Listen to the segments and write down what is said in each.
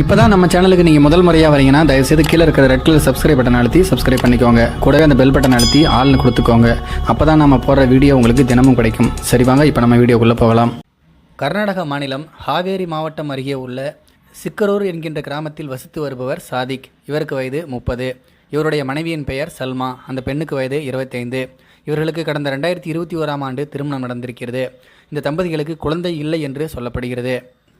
இப்போ தான் நம்ம சேனலுக்கு நீங்கள் முதல் முறையாக வரீங்கன்னா தயவுசெய்து கீழே இருக்கிற ரெட் கலர் சப்ஸ்கிரைப் பட்டன் அழுத்தி சப்ஸ்கிரைப் பண்ணிக்கோங்க. கூடவே அந்த பெல் பட்டன் அழுத்தி ஆள்னு கொடுத்துக்கோங்க. அப்போ தான் நம்ம போடுற வீடியோ உங்களுக்கு தினமும் கிடைக்கும். சரி வாங்க இப்போ நம்ம வீடியோக்குள்ளே போகலாம். கர்நாடக மாநிலம் ஹாவேரி மாவட்டம் அருகே உள்ள சிக்கரூர் என்கின்ற கிராமத்தில் வசித்து வருபவர் சாதிக். இவருக்கு வயது முப்பது. இவருடைய மனைவியின் பெயர் சல்மா. அந்த பெண்ணுக்கு வயது இருபத்தைந்து. இவர்களுக்கு கடந்த ரெண்டாயிரத்தி இருபத்தி ஓராம் ஆண்டு திருமணம் நடந்திருக்கிறது. இந்த தம்பதிகளுக்கு குழந்தை இல்லை என்று சொல்லப்படுகிறது.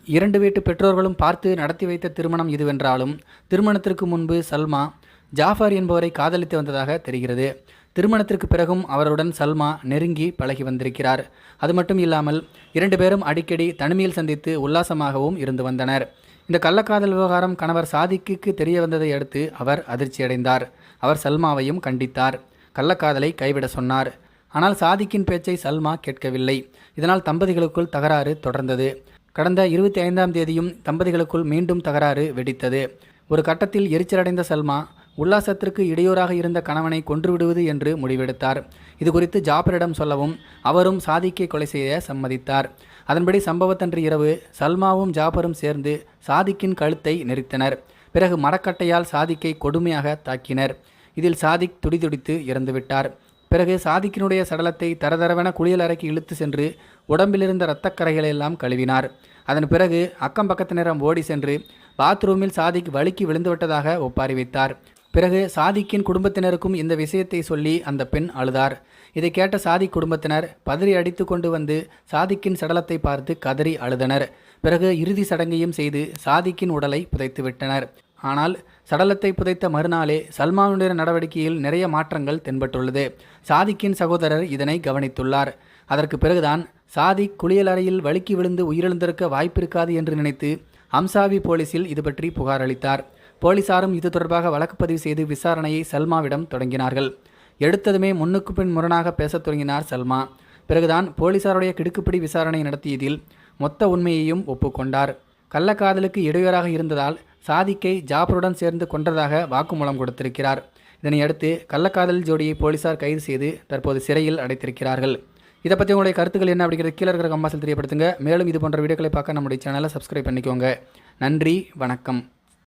இரண்டு வீட்டு பெற்றோர்களும் பார்த்து நடத்தி வைத்த திருமணம் இதுவென்றாலும் திருமணத்திற்கு முன்பு சல்மா ஜாஃபர் என்பவரை காதலித்து வந்ததாக தெரிகிறது. திருமணத்திற்கு பிறகும் அவருடன் சல்மா நெருங்கி பழகி வந்திருக்கிறார். அது மட்டும் இல்லாமல் இரண்டு பேரும் அடிக்கடி தனிமையில் சந்தித்து உல்லாசமாகவும் இருந்து வந்தனர். இந்த கள்ளக்காதல் விவகாரம் கணவர் சாதிக்கு தெரிய வந்ததை அடுத்து அவர் அதிர்ச்சியடைந்தார். அவர் சல்மாவையும் கண்டித்தார். கள்ளக்காதலை கைவிட சொன்னார். ஆனால் சாதிக்கின் பேச்சை சல்மா கேட்கவில்லை. இதனால் தம்பதிகளுக்குள் தகராறு தொடர்ந்தது. கடந்த இருபத்தி ஐந்தாம் தேதியும் தம்பதிகளுக்குள் மீண்டும் தகராறு வெடித்தது. ஒரு கட்டத்தில் எரிச்சலடைந்த சல்மா உல்லாசத்திற்கு இடையூறாக இருந்த கணவனை கொன்றுவிடுவது என்று முடிவெடுத்தார். இது குறித்து ஜாபரிடம் சொல்லவும் அவரும் சாதிக்கை கொலை செய்ய சம்மதித்தார். அதன்படி சம்பவத்தன்று இரவு சல்மாவும் ஜாபரும் சேர்ந்து சாதிக்கின் கழுத்தை நெரித்தனர். பிறகு மரக்கட்டையால் சாதிக்கை கொடுமையாக தாக்கினர். இதில் சாதிக் துடிதுடித்து இறந்துவிட்டார். பிறகு சாதிக்கினுடைய சடலத்தை தரதரவென குளியல் அறைக்கு இழுத்து சென்று உடம்பிலிருந்த இரத்தக்கரைகளை எல்லாம் கழுவினார். அதன் பிறகு அக்கம் பக்கத்தினரம் ஓடி சென்று பாத்ரூமில் சாதிக் வழுக்கி விழுந்துவிட்டதாக ஒப்பாரி வைத்தார். பிறகு சாதிக்கின் குடும்பத்தினருக்கும் இந்த விஷயத்தை சொல்லி அந்த பெண் அழுதார். இதை கேட்ட சாதிக் குடும்பத்தினர் பதறி அடித்து கொண்டு வந்து சாதிக்கின் சடலத்தை பார்த்து கதறி அழுதனர். பிறகு இறுதி சடங்கையும் செய்து சாதிக்கின் உடலை புதைத்து விட்டனர் ஆனால் சடலத்தை புதைத்த மறுநாளே சல்மானுடைய நடவடிக்கையில் நிறைய மாற்றங்கள் தென்பட்டுள்ளது. சாதிக்கின் சகோதரர் இதனை கவனித்துள்ளார். அதற்கு பிறகுதான் சாதிக் குளியலறையில் வழுக்கி விழுந்து உயிரிழந்திருக்க வாய்ப்பிருக்காது என்று நினைத்து அம்சாவி போலீசில் இது பற்றி புகார் அளித்தார். போலீசாரும் இது தொடர்பாக வழக்குப்பதிவு செய்து விசாரணையை சல்மாவிடம் தொடங்கினார்கள். எடுத்ததுமே முன்னுக்கு பின் முரணாக பேசத் தொடங்கினார் சல்மா. பிறகுதான் போலீசாருடைய கிடுக்குப்பிடி விசாரணை நடத்தியதில் மொத்த உண்மையையும் ஒப்புக்கொண்டார். கள்ளக்காதலுக்கு இடையூறாக இருந்ததால் சாதிக்கை ஜாபருடன் சேர்ந்து கொன்றதாக வாக்குமூலம் கொடுத்திருக்கிறார். இதனையடுத்து கள்ளக்காதல் ஜோடியை போலீசார் கைது செய்து தற்போது சிறையில் அடைத்திருக்கிறார்கள். இதை பற்றி உங்களுடைய கருத்துக்கள் என்ன அப்படிங்கிறது கீழே இருக்கிற கம்பாசல் தெரியப்படுத்துங்க. மேலும் இது போன்ற வீடியோக்களை பார்க்க நம்முடைய சேனலை சப்ஸ்கிரைப் பண்ணிக்கோங்க. நன்றி வணக்கம்.